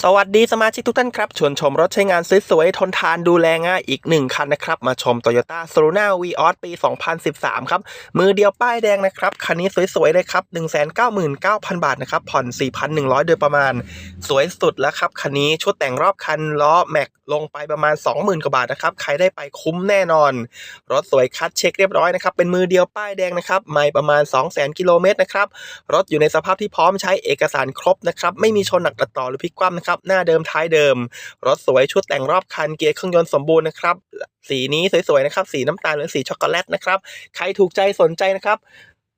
สวัสดีสมาชิกทุกท่านครับ ชวนชมรถใช้งานสวยๆทนทานดูแลง่ายอีกหนึ่งคันนะครับ มาชม Toyota s o l u n a v i o s ปี 2013 ครับ มือเดียวป้ายแดงนะครับ คันนี้สวยๆ เลยครับ 199,000 บาทนะครับ ผ่อน 4,100 โดยประมาณ สวยสุดแล้วครับ คันนี้ชุดแต่งรอบคันล้อแม็กลงไปประมาณ 20,000 กว่าบาทนะครับ ใครได้ไปคุ้มแน่นอน รถสวยคัดเช็คเรียบร้อยนะครับเป็นมือเดียวป้ายแดงนะครับไม่ประมาณ 200,000 กิโลเมตรนะครับรถอยู่ในสภาพที่พร้อมใช้เอกสารครบนะครับไม่มีชนหนักตัดต่อหรือพลิกคว่ำนะครับ หน้าเดิมท้ายเดิม รถสวยชุดแต่งรอบคันเกียร์เครื่องยนต์สมบูรณ์นะครับ สีนี้สวยๆนะครับ สีน้ำตาลหรือสีช็อกโกแลตนะครับ ใครถูกใจสนใจนะครับ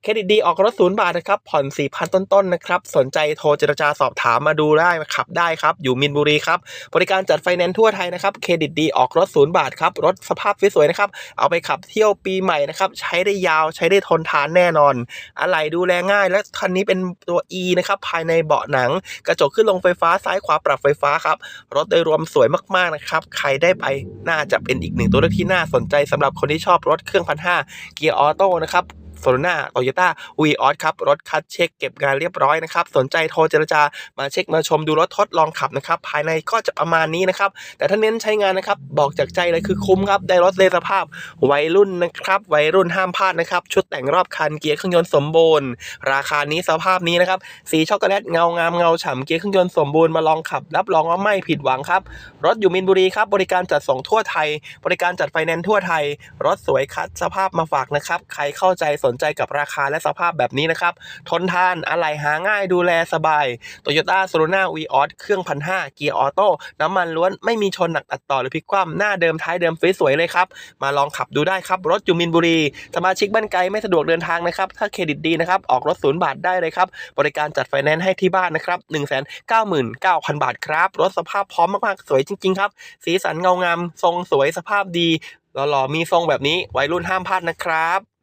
เครดิตดีออกรถศูนย์บาทนะครับ ผ่อน4,000ต้นๆนะครับ สนใจโทรเจรจาสอบถามมาดูได้ขับได้ครับ อยู่มินบุรีครับ บริการจัดไฟแนนซ์ทั่วไทยนะครับ เครดิตดีออกรถศูนย์บาทครับ รถสภาพสวยๆนะครับ เอาไปขับเที่ยวปีใหม่นะครับ ใช้ได้ยาวใช้ได้ทนทานแน่นอน อะไหล่ดูแลง่าย และคันนี้เป็นตัว E นะครับ ภายในเบาะหนัง กระจกขึ้นลงไฟฟ้าซ้ายขวาปรับไฟฟ้าครับ รถโดยรวมสวยมากๆนะครับ ใครได้ไปน่าจะเป็นอีกหนึ่งตัวเลือกที่น่าสนใจสำหรับคนที่ชอบรถเครื่องพันห้าเกียร์ออโต้นะครับ โซลนาโตโยต้าวีออสครับรถคัดเช็คเก็บงานเรียบร้อยนะครับสนใจโทรเจรจามาเช็คมาชมดูรถทดลองขับนะครับภายในก็จะประมาณนี้นะครับแต่ถ้าเน้นใช้งานนะครับบอกจากใจเลยคือคุ้มครับได้รถเลสภาพวัยรุ่นนะครับวัยรุ่นห้ามพลาดนะครับชุดแต่งรอบคันเกียร์เครื่องยนต์สมบูรณ์ ราคานี้สภาพนี้นะครับสีช็อกโกแลตเงางามเงาฉ่ำเกียร์เครื่องยนต์สมบูรณ์มาลองขับ รับรองว่าไม่ผิดหวังครับ รถอยู่มินบุรีครับบริการจัดส่งทั่วไทย บริการจัดไฟแนนซ์ทั่วไทย รถสวยคัดสภาพมาฝากนะครับใครเข้าใจสนใจกับราคาและสภาพแบบนี้นะครับ ทนทานอะไหล่หาง่ายดูแลสบาย Toyota s o l u n a v i o s เครื่องพันห้าเกียร์ออโต้น้ำมันล้วนไม่มีชนหนักตัดต่อหรือพลิกคว่ำหน้าเดิมท้ายเดิมสวยๆเลยครับ มาลองขับดูได้ครับ รถอยู่มินบุรี สมาชิกบ้านไกลไม่สะดวกเดินทางนะครับ ถ้าเครดิตดีนะครับ ออกรถศูนย์บาทได้เลยครับ บริการจัดไฟแนนซ์ให้ที่บ้านนะครับ1 9 9 0 0 0 บาทครับ รถสภาพพร้อมมากๆ สวยจริงๆครับ สีสันเงางามทรงสวยสภาพดีหล่อๆมีทรงแบบนี้วัยรุ่นห้ามพลาดนะครับ